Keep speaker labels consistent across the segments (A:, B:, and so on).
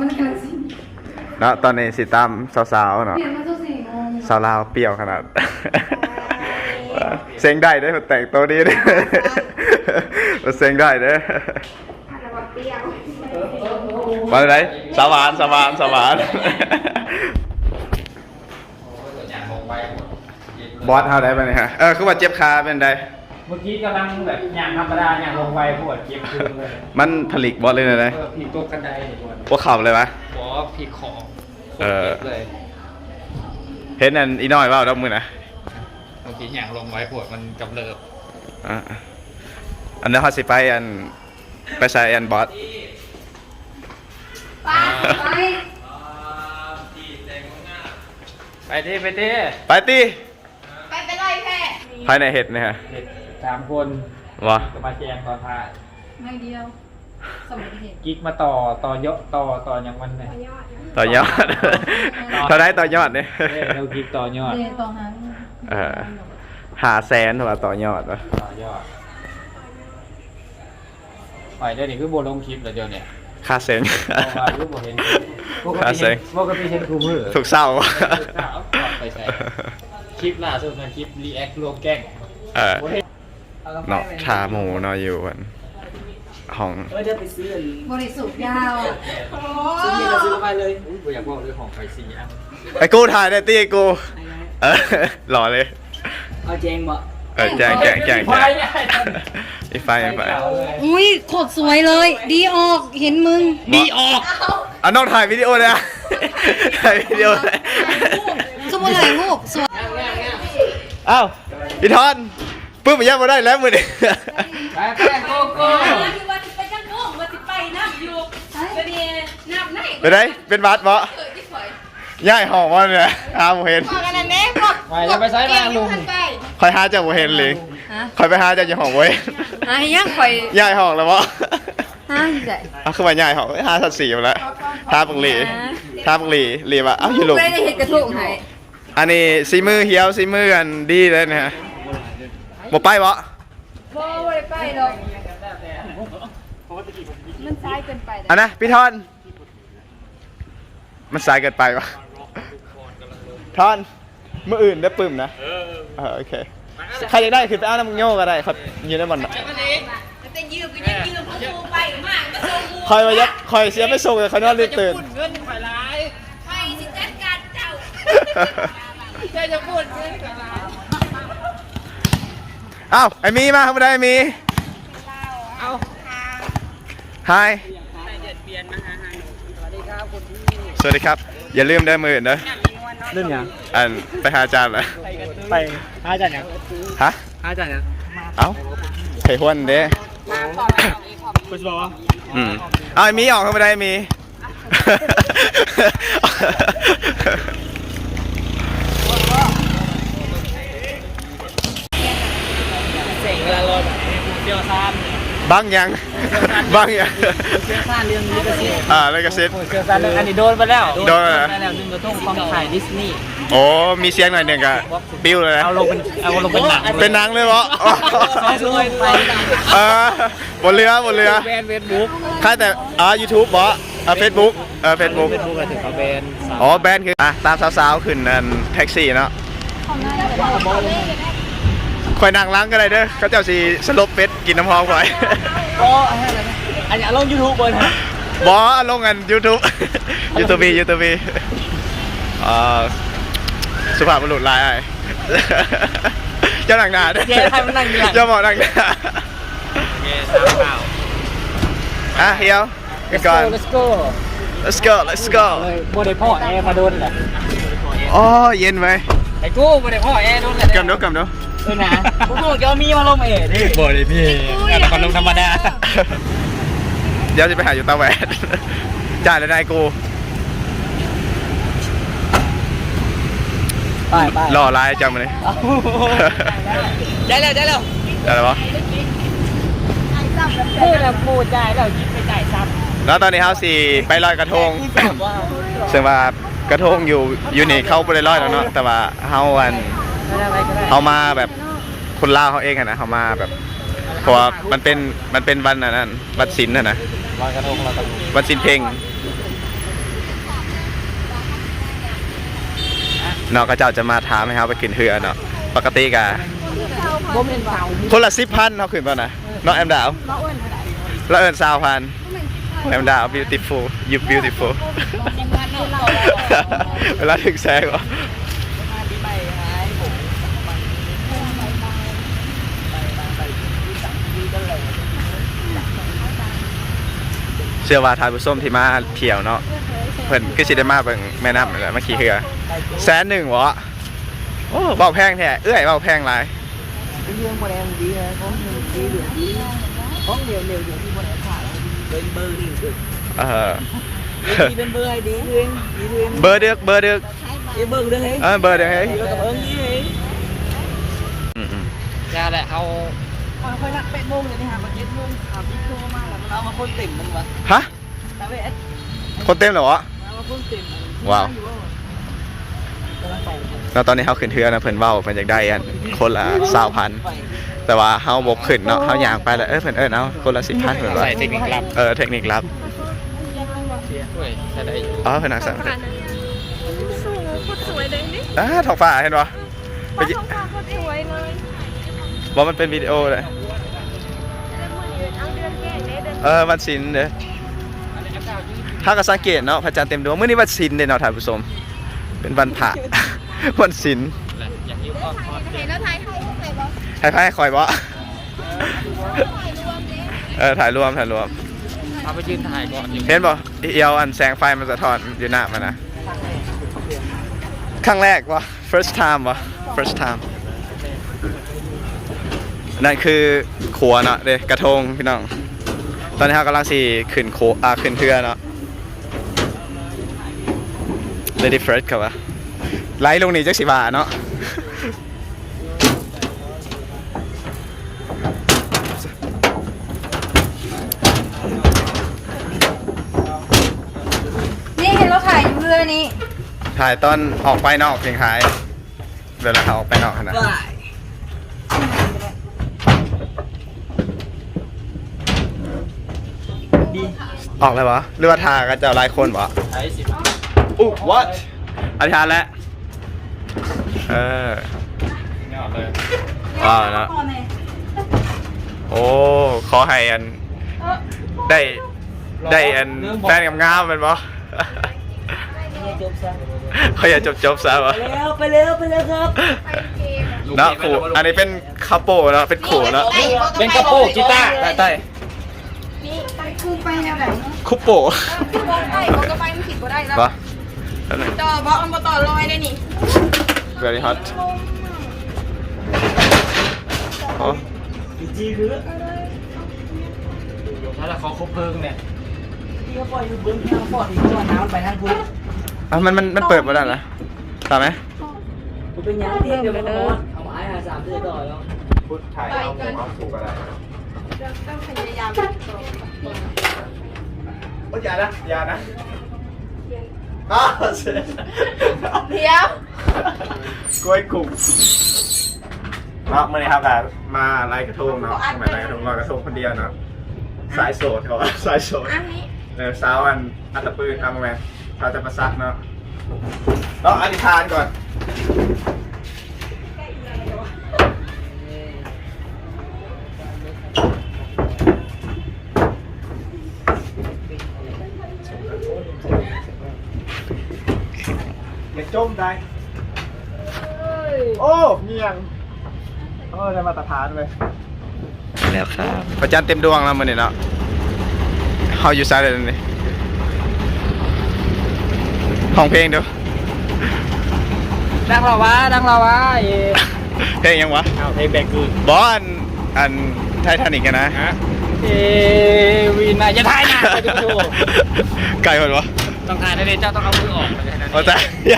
A: มันกำลังสิ
B: เนาะตอนนี้สิตามสาวๆเนาะ
A: เปลี่ยนมาสักสี่โมง
B: สาวลาวเปรี้ยวขนาด เซ็งได้เด้อแต่งตัวดีเด้อเซ็งได้เด้อ
A: อะไรวะเปรี้ยว
B: มาไหนสวานสวานสวานบอสเท่าไดไปเนี่ยฮะเออคือว่าเจ็บขาเป็นได
C: เมื่อกี้กำลังแบบอย่างธรรมดาอย่างลงไปปวดเก็บคืนเลย
B: มันผลิกบอสเลยนะ
C: เออผีตัวกระไดปวด
B: พวกเข่าเลยวะ
C: หัวผีคอ
B: เออ
C: เลย
B: เห็นอันอีน้อยว่าดอกมือนะ
C: เมื่อกี้อย่างลงไว้ปวดมันกำเริบ
B: อะอันนี้เขาสิไปอันไปใส่อันบอส
A: ไปไป
C: ไปดิไปดิ
B: ไปตี
A: ไปไปไล่แพะ
B: ภายในเห็ดเนี่ยฮะ
C: เด็ก สามคน
B: วะ
C: ก็มาแจงตอนท้าย
A: ไม่เดียวสมัยเห็น
C: กิ๊กมาต่อต่อเยอะต่อต่ออย่างมันเนี่ย
B: ต่อยอดเท่าไรต่อยอดเนี่ย
C: เอ้ยเรากิ๊กต่อยอด
A: เรียนต่อหาง
B: เออหาแสนว่าต่อยอดวะ
C: ต่อยอดไปเดี๋ยวนี้คือโบลงคลิปแล้วเดี๋ยวเนี่ย
B: ค่าเซ็ง
C: เพราะว่ารูปโบเห็นปก
B: อะ
C: ติ
B: เซ็
C: เห็
B: ง
C: นปกติเห็นครูมือ
B: ถูกเศร้า
C: ไปใส่คลิปล่าสุดนะคลิปรีแอครวมแกล้ง
B: เออ
C: โอ้ย
B: เนาะชาหมูเนาะอยู่อันห้อง
D: เออเดี๋ยวไปซื้ออัน
A: บริสุทธิ์ยาวอะ
D: ซื้อเบียร์เราซื้อไปเลย
C: อุ้ยบ่อยากบอกเรื่องของไฟซีอะ
B: ไอ้กูถ่ายได้ตีไอ้กูเออหล่อเลย
D: เอาแจงบ่
B: เออแจงแจงแจงแจงอีไฟอีไฟ
A: อุ้ยโคตรสวยเลย ดีออกเห็นมึง
B: ดีออกอะน้องถ่ายวิดีโอเลยอะถ่ายวิดีโอเลย
A: สมุนไพรรูปสวย
B: อ้าวพี่ทอน ปื้มไปย่ามาได้แล้วมือนี่
C: ไปไปโกโก้
E: ไปไดีนับไหน
B: ไปไหนเป็นบัสบ่
E: ย่า
B: ยห้องว่าเนี่ยหาบ่เห็น
E: พอกันแน่หมด
C: ไปจะไปใช้มาลุง
B: คอยหาเจ้าบ่เห็นเลยคอยไปหาเจ้าอยู่ห้องเว้
A: หายังข่อย
B: ย่ายห้อแล้วบ่
A: หาอยู่ไหน
B: เอาคือว่าย่ายห้อหาสัตว์สีมาแล้วทาปังหลีทาปังหลีหลีว่าเอ้าอยู่ลุม
A: ไม่ได้เห็นกระทุกให้
B: อันนี้สีมือเหี่ยวสีมือกันดีเลยนะฮะ บ่ไปบ่
A: บ่บ่ได้ไปหรอกมันซ้ายเกินไป
B: อันนะพี่ทอน มันสายเกินไปวะทอนมืออื่นได้ปึ้มนะเออโอเคใครอยากได้คือไปเอาน้ำมึงโยก็ได้ครับยืนได้หมดน่ะ
E: แต่ยืมก็ยังยืมเขาโมไปมากก็โซมู
B: คอยมายัดคอยเสียไม่ส่งเลยเขานอนรีบตื่น
C: เงินข่อยร้าย
E: ไปสิจัดการเจ้าใจจะพูดเงินกับเรา
B: เอ้าไอ้มีมาครับได้ไอ้มี
C: เอา
B: ฮายสวัสดีครับ อย่าลืมได้มือเด้อ
C: เรื่องยัง
B: อันไปหาอาจารย์เหรอ
C: ไปหาอาจารย์ยัง
B: ฮะ
C: หาอาจารย์ยัง
B: เอ้าไข่ห้วนเด้
C: คุณบอกว่า
B: อืมเอาไอ้มีออกเข้าไปได้ไอ้มี
C: เสียงเวลาเรา แบบเที่ยวซาน
B: บ้างยังบ้างยัง
D: เสื้อผ้าเรื่องนี้ก็สิ
B: อ่าแล้วก็เซ็ต
C: เที่ยวซานอันนี้โดนไปแล้ว
B: โดนอะไร
D: ไปแล้วหนึ่งกระทงของถ่ายดิสนีย์
B: โอ้มีเสียงหน่อยหนึ่งอะปิ้วเลยนะ
C: เอาลงเป็นเอาลงเป็นหนัง
B: เป็นนางเลยวะ
D: เอาด้วยไป
B: เออบนเรือบนเรือ
C: แบนเฟซบุ๊ก
B: ค่าแต่อ่า YouTube บออ่า Facebook เออ Facebook
C: เฟซบุ๊กก็ถึงเขาแบน
B: อ๋อแบนคืออะตามสาวๆขึ้นนั่นแท็กซี่เนาะ คอยนั่งล้างก็ได้เด้อเขาเจ้าสีสลบเป็ดกินน้ำหอมไว้
D: โอ้อันนี้ลงยูทูบเบอร์นะ
B: บอลงกัน YouTube YouTube YouTube อ่าสุภาพบุรุษลายไอ้เจ้าหนังหนาด้อ
D: เจ๊ให้มันนั่งอยู่หลัง
B: เจ้าหมอหนังหนา
C: เกสามเปล่า
B: อะเฮียวกันก่อน
D: let's go
B: let's go let's go
D: เลยโมเดลพ่อแอร์มาโดนแหละ
B: อ๋อเย็นไหม
D: ไอ้กูโมเดลพ่อแอร์โดนแหละ
B: กำดูกำดู
D: เออนะพวกมึงจะมีมาลงเอ๋ดิ
C: บ่ได้พี่แต่คนลงธรรมดา
B: เดี๋ยวจะไปหาอยู่ตาแหวน จ่ายแล้วนายกู
D: ไปไป
B: รอไลน์จำมาเลย
D: ได้แล้วได้แล้ว
B: ได้แล้วปะ
D: พูดแล้วพูดได้แล้วยิบไปจ่ายซ้ำ
B: แล้วตอนนี้เขาสี่ไปลอยกระทง
D: ว่า
B: ซึ่งว่ากระทงอยู่อยู่นี่เข้าไปได้ลอยแล้วเนาะแต่ว่าเฮาอัน
D: อะไรก็ได้
B: เขามาแบบคนลาวเขาเองอะนะเขามาแบบเพราะว่ามันเป็นมันเป็นวันนั้นวันศิลป์นะนะวันศิลป์เพลงเนาะก็เจ้าจะมาถามให้เขาไปขืนเฮือเนาะปกติกะคนละสิบพันเขาขืนป่ะนะเนาะแอมดาวแล้วเอิญสาวพันแอมดาว beautiful you beautiful เวลาถึงแซงวะ เชื่อว่าทานผู้ส้มที่มาเที่ยวเนาะเพิ่นก็สิได้มาเบิ่งแม่น้ำนั่นแหละมาขี่เรือแสนหนึ่งวะโอ้เบาแพงแท้เอื้อยเบาแพงหลาย
D: เป็นเรื่องบริเวณดีเลยผมดีเหลืองดีผมเหนียวเหนียวอยู่ที่บริเวณขาเป็นเบอร์นี่คือ
B: เออ
D: ดีเป็นเบอร์ไอ้ดีเรื่องดีเรื่อง
B: เบอร์เดึกเบอร์เดึก
D: ไอ้เบอร์เรื่องไอ้
B: เออเบอร์เดึกเฮ้ย
D: ดีกับเอิงนี่ไอ้
B: อืม
C: ยาแหละเอา
D: ค่อยนักเป็ดโมงเลยนี่ฮะมันเจ็ดโมงขับบิ๊กโตมาแล้วมันเอามาคนเต็มมันวะ
B: ๆฮะ
D: ตาเวส
B: คนเต็มเหรอวะ
D: เอามาคนเต็ม
B: ว้าว
D: กำลังไป
B: แล้วตอนนี้เขาขึ้นเทือนะเพิ่นเว้าเพิ่นอยากได้อันคนละสาวพันแต่ว่าเฮาบ่ขึ้นเนาะเฮาย่างไปแล้วเออเพิ่นเอิ้นเอาคนละสิบพันเพิ่นว่า
C: ใส่เทคนิคลับ
B: เออเทคนิคลับ
C: ด้วยใส่ได้อยู่
B: อ๋อเพิ่นเอาสั่ง
E: ผ่านสูงโคตรสวยเลยนี่
B: อ่าท้องฟ้าเห็นบ่ ไป
E: ฟ้า
B: ยิ
E: ท้องฟ้าโคตรสวยเลย
B: บ่มันเป็นวิดีโอเลย
E: เดือนมือเอาเดือนแก่เด้เดือน
B: เออวันศิลป์เด้อถ้าก็สังเกตเนาะพระจันทร์เต็มดวงมื้อนี้วันศิลป์เด้เนาะท่านผู้ชมเป็นวันพระวันศิลป์
C: แหละอย่างนี้ก็คอร์ส
E: เห็นแล้วถ่ายให้ใส่บอส
B: ให้พายคอยบ่เออถ่ายรวมถ่ายรวม
C: เอาไปยืนถ่ายก่อนอยู่
B: เห็นป่ะเอียวอันแสงไฟมันสะท้อนอยู่หน้ามันนะครั้งแรกวะ first time วะ first time นั่นคือขัวเนาะเด้กระทงพี่น้อง ตอนนี้เรากำลังสีขึ้นโคอ่าขึ้นเรือเนาะ lady first ครับวะไล่ลงนี่จักสิบาทเนาะ
A: นี่เห็นเราถ่ายอยู่เรือนี้
B: ถ่ายตอนออกไปนอกเพียงท้ายเวลาเขาออกไปนอกขนาด
D: ได้
B: ออกเลยวะหรือว่าทากันจะหลายคนวะ
C: ใช้สิบ
B: อู้ what อธิษฐานแล้วเออ
C: ไม่ออกเลย
B: ว้าวนะโอ้ขอให้อันได้ได้อันแฟนงามๆแมันบ่
D: จบซะ
B: เขาอยากจบจบๆซะวะ
D: ไปแล้วไปแล้วไปแล้วครับ
E: ไปเกม
B: เนาะขู่อันนี้เป็นคาโปเนาะเป็นขู่เนาะ
C: เป็นกระโปรงกีตาร์
B: ใต้ใต้
E: นี่ ไป
A: คือไปแนวไหน
B: คุปโป
E: มองได้มองก็ไปมันผิดก็ได้แล้ว
B: ปะนั่นน่ะ
E: ต่อบอสมันมาต่อลอยได้นี่
B: very hot โอ้
D: จีคือ
C: ถ้าเราเขาคบเพลิงเนี่ย
D: ที่เขาปล่อยอยู่เบื้องที่เขาปล่อยอยู่ตัวน้ำมันไปทางพุทธ
B: อะมันมันมันเปิดมาแล้วนะตามไหม
D: มันเป็นยังที่เดียวกันหมดเอาไม้หาสามเดือนต่อแล้ว
B: พูดถ่ายเอาเอาถูกอะไร
E: ต้องพยายาม
B: โอ้ยอย่านะอย่านะอ้าวเสีย
E: เดี๋ยว
B: กล้วยกุ้งเนาะเมื่อนี้ครับแบบมาลายกระทงเนาะมาลายกระทงลอยกระทงคนเดียวเนาะสายโสดเขาว่าสายโสด
E: อันนี้
B: เออสาวอันอัตตปืนทำมาแมสาวจะประซักเนาะต้องอธิษฐานก่อน มได้ โอ้เมียงโอ้ได้มาตรฐานเลยแล้วครับประจันเต็มดวงแล้วมันนี่เนาะเฮาอยู่ซ้ายเลยนี่ห้องเพลงเดู
D: ดังเราวะดังเราวะเย่
B: เพลงยังวะ
C: เอาเพลงแบกคืน
B: บอลอันไททานิกกันนะ
C: ฮะเอวีนาจะถ่ายหน้าไปดู
B: ไกลหมดวะ
C: ต้องถ่ายได้เลยเจ้าต้องเอามือออกเลยนะ
B: เอาแต่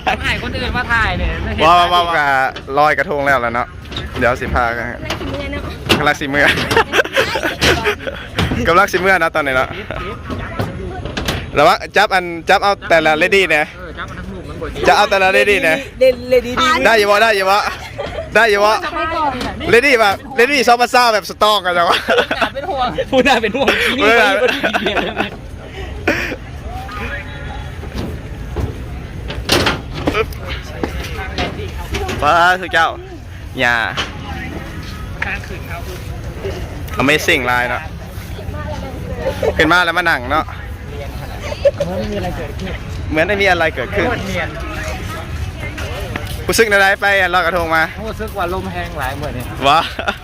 C: ต้องถ่ายคนอื่นมาถ่ายเนี่ยไม่เห็น
B: ว้าวว้าวว้าวลอยกระทงแล้วแล้วเนาะเดี๋ยวสิพากัน
E: อะไรกินเมียเนาะ
B: กำลังสิเมื่อกำลังสิเมื่อนะตอนนี้เนาะแล้วว่าจับอันจับเอาแต่ละเลดี้เนี่ย
C: เออจ้ามันทั้งลูกมันบ่ดี
B: จะเอาแต่ละเลดี้เนี่ย
D: เล่นเล่นดีดี
B: ได้อยู่วะได้อยู่วะได้อยู่วะเลดี้แบบเลดี้ซอฟต์ซ่าแบบสตองกันจังวะ
C: เป็นห่วงพูดได้เป็นห่วงที่นี่ไปบ่ดีเนี่ย
B: เป้าทุกเจ้าอย่า
C: การขืนเขาคือ
B: Amazing ลายเนาะขึ้นมาแล้วมานั่งเนาะ
C: มันไม่มีอะไรเกิดขึ้น
B: เหมือนไม่มีอะไรเกิดขึ้
C: น
B: กูซึกอะไรไปลอยกระทงมา
C: รู้สึกว่าลมแห้งหลายเหมือนนี่
B: วะ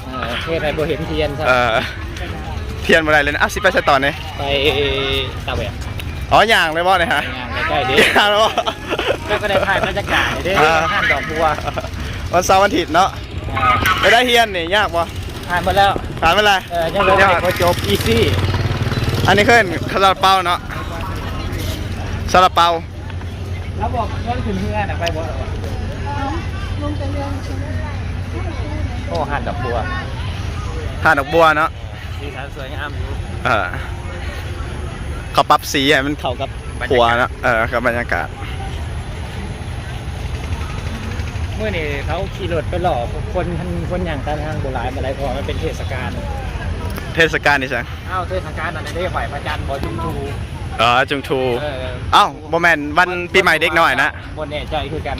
C: เออเทศไทยบ่เห็นเทียนใช่
B: เออเทียนอะไรเลยนะอะสิไปใช้ต่อเนี่ย
C: ไปตาแหวก
B: อ๋ออย่างเลยบ่เนี่ยฮะ
C: งานใกล้ๆดิ
B: อย่างเลยบ่
C: แล้วก็ได้ถ่ายบรรยากาศเด้
B: อ่า
C: ห้านดอกบัว
B: วันเสาร์วันอาทิตย์เนาะไปได้เฮียนนี่ยากบ่
C: ถ่ายหมดแล้ว
B: ผ่านไปเลย
C: เออยังเหลือแต่พอจบอีซี่
B: อันนี้ขึ้นซาลาเปาเนาะซาลาเปา
C: แล้วบอกเพื่อนขึ้นเพื่อนอะไปบ่หรอวะโอ้หันดอกบัว
B: ทานดอกบัวเนาะ
C: สีสันสวยงามอยู่
B: เออ เขาปรับสีให้มันเข้ากับหัวเนาะเออกับบรรยากาศ
C: เมื่อนี่เขาขี่รถไปหลอกคนคนอย่างการทางโบราณอะไรพอมันเป็นเทศกาล
B: เทศกาลนี่ใช่
C: อ้าวเทศกาลอะไรได้ไหวพระจันทร์บ่จุมทู
B: อ๋อจุงทู
C: เออ
B: เอ้าบ่แม่นวันปีใหม่เด็กน้อยนะ
C: บนแน่ใจคือกัน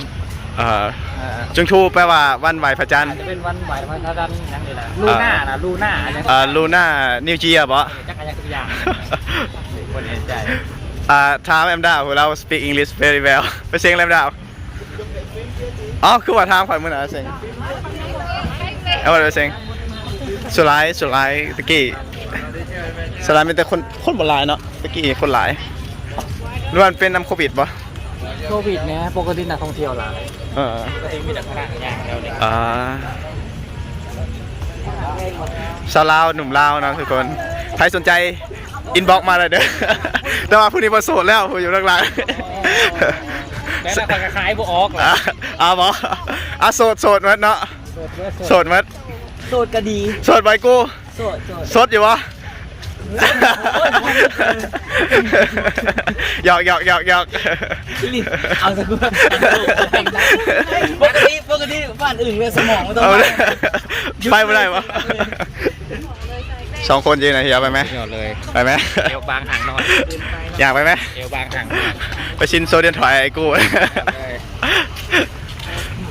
B: เออ
C: เออ
B: จุงทูแปลว่าวันไหวพระจันท
C: อา
B: ร์
C: จจะเป็นวันไหวพระจันทร์นั่นนี่แหละลูน่านะลูน่าอะไร
B: เอ่อลูน่านิวเจียบ่
C: จักรยานทุกอย่าง บนแน่ใจ
B: อ่าถามแอมดาวเรา speak English very well ไปเสียงแอมดาวอ๋อคือว่าถามข่อยมื้อน่ะเสียงเอาว่าไปเสียงสุดท้ายสุดท้ายตะกี้สุดท้ายมีแต่คนคนบ่หลายเนาะตะกี้คนหลายหรือว่ามันเป็นน้ำโควิดบ่
C: โควิดเนี่ยปกตินักท่องเที่ยวหลาย
B: เออ
C: ปกติมีแต่พนักงานแล้วเนี่ย
B: อ่าสาวลาวหนุ่มลาวเนาะทุกคนใครสนใจ อินบ็อกมาเลยเด้อแต่ว่าผู้นี้มาโสดแล้วผู้อยู่หลังๆ
C: แม้แต่คนขายบ่ออกหรอ
B: อะอะบออะโสดโสดมัดเนาะโสดมัด
D: โสดก็ดี
B: โสดใบกู
D: โสดโสด
B: โสดอยู่วะหยอกหยอกหยอกหยอก
D: เอาสักคนปกติปกติบ้านอื่นเลยสมองไม่ต้อง
B: เอา
D: ไป
B: เลยไปไม่ได้วะ สองคนยืนหนะเฮียไปไหม
C: เที่ยวเลย
B: ไปไหม
C: เอวบางห่างนอน
B: อยากไปไหม
C: เอวบางห่าง
B: ไปชินโซเดียมถอยไอ้กู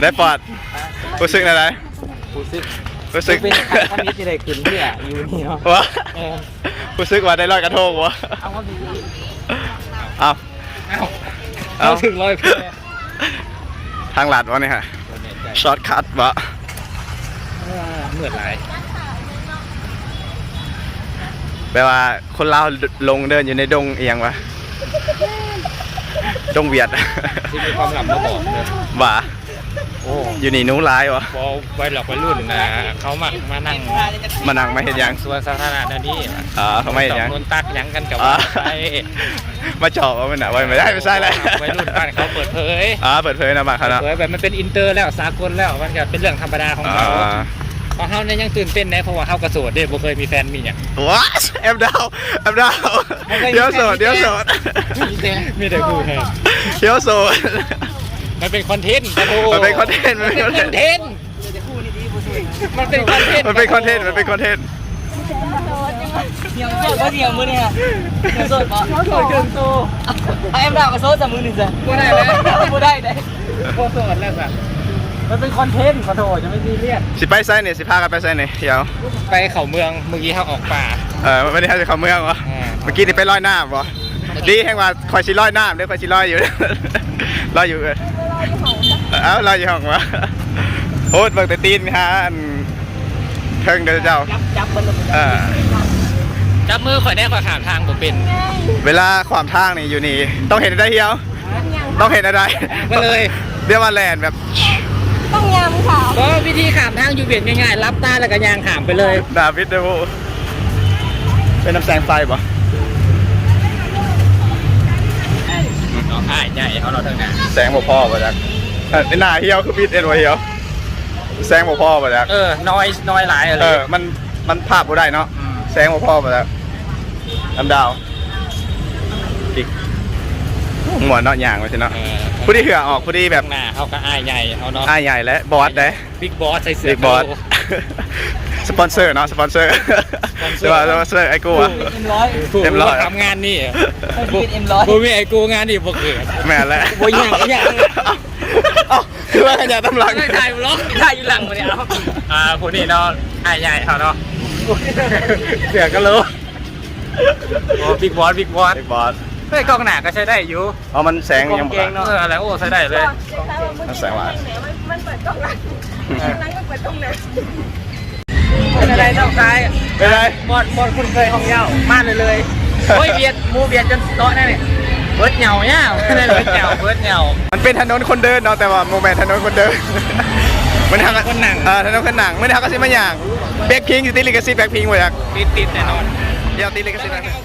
B: ได้ปอดรู้สึกอะไร
C: ผู้ซึก
B: รู้สึก
C: เป็นครั้งนี้ที่ได้ขึ้นเพื่ออยู่นี่เนาะ
B: วะ
C: เออ
B: รู้สึกว่าได้ลอยกระทงวะ
C: เอาว่ามี
B: เอา
C: เอาเอาถึงร้อยเพื่อ
B: ทางหลัดวะนี่ฮะ
C: บนแน่ใจ
B: ช็อตคัทวะ
C: เหมือนไร
B: แปลว่าคนลาวลงเดินอยู่ในดงเอียงวะดงเวียด
C: ที่มีความหลับมาบอกเลย
B: บ่า
C: โอ้
B: อยู่นี่หนู้ร้ายวะ
C: บอไว้หลอกวัยรุ่นนะเขามามานั่ง
B: มานั่งมาเห็นยัง
C: สวนสาธารณะนั่นนี่
B: อ๋อเขาไม่เห็นยัง
C: โดนตักหยังกันกับ
B: อ๋อ
C: ไป
B: มาเจาะว่ามันหนาไว้ไม่ได้ไม่ใช่เลย
C: วัยรุ่นบ้านเขาเปิดเผย
B: อ๋อเปิดเผยนะมาครับ
C: เปิด
B: เนาะ
C: เผยแบบมันเป็นอินเตอร์แล้วสากลแล้วมันก็เป็นเรื่องธรรมดาของ
B: อ๋อ
C: เขา เพราะเขาเนี่ยยังตื่นเต้นนะเพราะว่าเขากระโสดเด้บ่เคยมีแฟนมีอย่าง
B: ว้าแอมดาวแอมดาวเดี๋ยวโสดเดี๋ยวโสด
C: มีแต่กูแทน
B: เดี๋ยวโสด
C: มันเป็นคอนเทนต์ปะโถ
B: มันเป็นคอนเทนต์มันเป็นคอนเทนต์
C: นต์มันเป็นคอนเทนต์
B: มันเป็นคอนเทนต์มันเป็นคอนเทนต์
D: เดียวโสดก็เดียวมือเนี่ยเดียวโสดปะโสดเกินโตไอ้เอ็มดาวก็โสดจากมือหนึ่งจ้ะ
C: กูได้แล้ว
D: ไม่ได้เลย
C: โคตรโสดแล้วสัตว์ มันเป็นคอนเทนต์ขอโทษจะไม่ซีเรียส
B: สิไปไซน์เนี่ยสิพากันไปไซน์เนี่ยเดี๋ยว
C: ไปเขาเมืองเมื่อกี้เขาออกป่า
B: เออไม่ได้ให้เขาเมืองวะ
C: อ่า
B: เมื่อกี้นี่ไปลอยน้ำวะดีแห่งว่าคอยชิลอยน้ำเด้อคอยชิลอยอยู่ลอยอยู่เออเอ้าลอยอยู่ห้องวะโอ้ยเบิกแต่ตีนฮะอันเทิงเด้อเจ้า
D: จับจับมันเลย
B: เออ
C: จับมือข่อยได้ข่อยขามทางผมเป็น
B: เวลาความทางนี่อยู่นี่ ต้องเห็นอะไรเฮียว ต้องเห็นอะไร
C: มาเลย
B: เรียกว่าแลนด์แบบ
A: ต้อง ยำค่ะ
C: ก็วิธีขามทางอยู่เบียดง่ายๆ รับตาแล้วก็ยางขามไปเลย
B: ดาวิดเดโวเป็นน้ำแสงไฟปะ
C: น้องอ้ายใหญ่เขาเราเท่านั้น
B: แสงบ่พ่อปะจักเออหน้าเฮียวคือบิดเอ็นวะเฮียวแสงบ่พ่อปะจัก
C: เออ น้อยน้อยหลายอะไร
B: เออมันมันภาพบ่ได้เนาะ
C: ม
B: แสงบ่พ่อปะจักน้ำดาวอีกหมวนเนาะอย่างไว้สิเนาะ
C: เออ
B: ผู้ที่เหือออกผู้ที่แบบ
C: ข้างหน้าเขาก็อ้ายใหญ่เขาเนาะ
B: อ้ายใหญ่และบอสได้
C: บิ๊กบอสใส่เสื้อ
B: บิ๊กบอส
C: โส
B: ปอนเซอร์เนาะสปอนเซอร์
C: sponsor
B: สปอนเซอร์ไอ้กูอะ
D: เอ็มร้อย
C: ถูก
B: เต็มร้อย
C: ทำงานนี่
D: ให้เป็นเอ็มร้อย
C: กูมีไอ้กูงานนี่บ่เกิด
B: แม่นแล้ว
D: โอ้ยอย่างอย่าง
B: เอ้าคือว่าขยะตำลัง
D: ไม่ถ่ายบล็อกถ่ายอยู่หลังมาเนี่ยเอา
C: อ่าคนนี้เนาะไอ้ใหญ่เขาเนาะเสือก็รู้โอ้บิ๊กบอสบิ๊กบอส
B: ไอ้บอส
C: เฮ้ยกล้องหนาก็ใช้ได้อยู่
B: เอามันแสงยัง
C: เก่งเนาะอะไรโอ้ใช้ได้เลย
B: มันแสงว่า
D: เป็นอะไรเท่าซ้าย
B: เป็นไร
D: บอดบอดคุณเคยของเหย้ามาเลยเลยโอ้ยเบียดหมูเบียดจนโต๊ะนั่นเนี่ยเบิร์ดเหยาเนี่ย
C: เบิร์ดเหงาเบิร์ดเหงา
B: มันเป็นถนนคนเดินเนาะแต่ว่าโมเมนต์ถนนคนเดิน มันทาง
C: คนหนัง
B: เออถนนคนหนังไม่ได้ทางก็สิมาอย่างแบ็คพิงอยู่ที่ลิขสิทธิ์แบ็คพิงไว้อยาก
C: ติดติดแน่นอน
B: เดี๋ยวตีลิขสิทธิ์
C: เอาเพลง